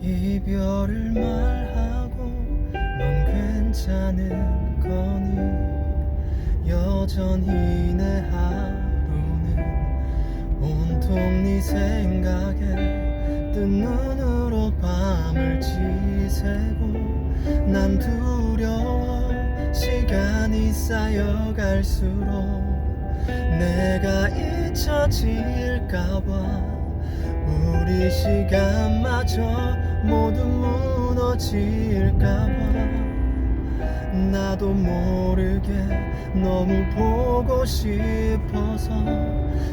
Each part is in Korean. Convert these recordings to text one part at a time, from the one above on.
이별을 말하고 넌 괜찮은 거니? 여전히 내 하루는 온통 네 생각에 뜬 눈으로 밤을 지새고 난 두려워 시간이 쌓여갈수록 내가 잊혀질까봐 우리 시간마저 모두 무너질까봐. 나도 모르게 너무 보고 싶어서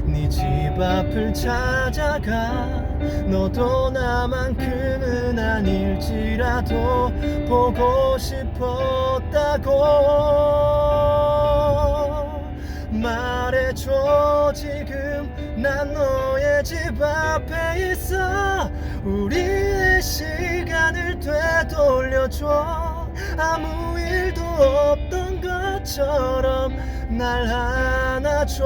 네 집 앞을 찾아가. 너도 나만큼은 아닐지라도 보고 싶었다고 줘 지금 난 너의 집 앞에 있어. 우리의 시간을 되돌려줘. 아무 일도 없던 것처럼 날 안아줘.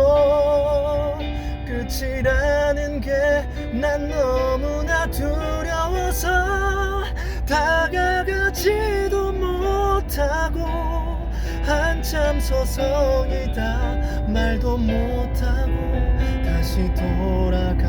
끝이라는 게 난 너무나 두려워서 한참 서성이다. 말도 못하고 다시 돌아가는